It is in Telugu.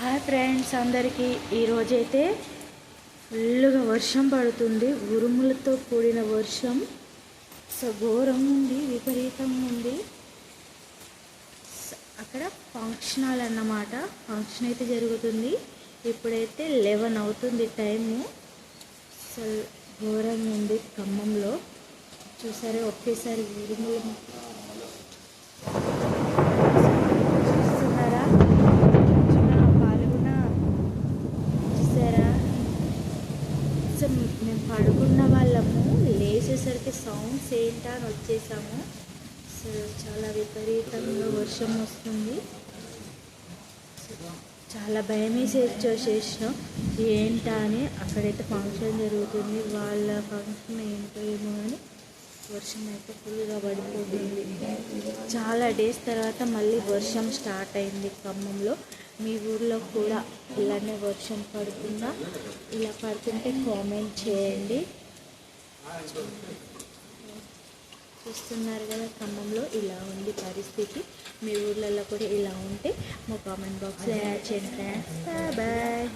హాయ్ ఫ్రెండ్స్ అందరికీ. ఈరోజైతే ఫుల్గా వర్షం పడుతుంది. ఉరుములతో కూడిన వర్షం. సో ఘోరం ఉంది విపరీతంగా ఉంది. అక్కడ ఫంక్షన్ హాల్ అన్నమాట. ఫంక్షన్ అయితే జరుగుతుంది. ఇప్పుడైతే లెవెన్ అవుతుంది టైము. సో ఘోరంగా ఉంది ఖమ్మంలో. చూసారే ఒకేసారి ఉరుములు చూస్తున్నారా చూస్తున్నా పాల్గొన చూసారా కొంచెం మేము పడుకున్న వాళ్ళము లేచేసరికి సౌండ్స్ ఏంటా అని వచ్చేసాము. సో చాలా విపరీతంగా వర్షం వస్తుంది. సో చాలా భయం వేసి వచ్చేసేసినాం ఏంటా అని అక్కడైతే ఫంక్షన్ జరుగుతుంది. వాళ్ళ ఫంక్షన్ ఏంటో ఏమో అని వర్షం అయితే ఫుల్గా పడిపోతుంది. చాలా డేస్ తర్వాత మళ్ళీ వర్షం స్టార్ట్ అయింది ఖమ్మంలో. మీ ఊర్లో కూడా ఇలానే వర్షం పడుతుందా? ఇలా పడుతుంటే కామెంట్ చేయండి. చూస్తున్నారు కదా ఖమ్మంలో ఇలా ఉంది పరిస్థితి. మీ ఊర్లలో కూడా ఇలా ఉంటే మా కామెంట్ బాక్స్లో యాడ్ చేయండి. బాయ్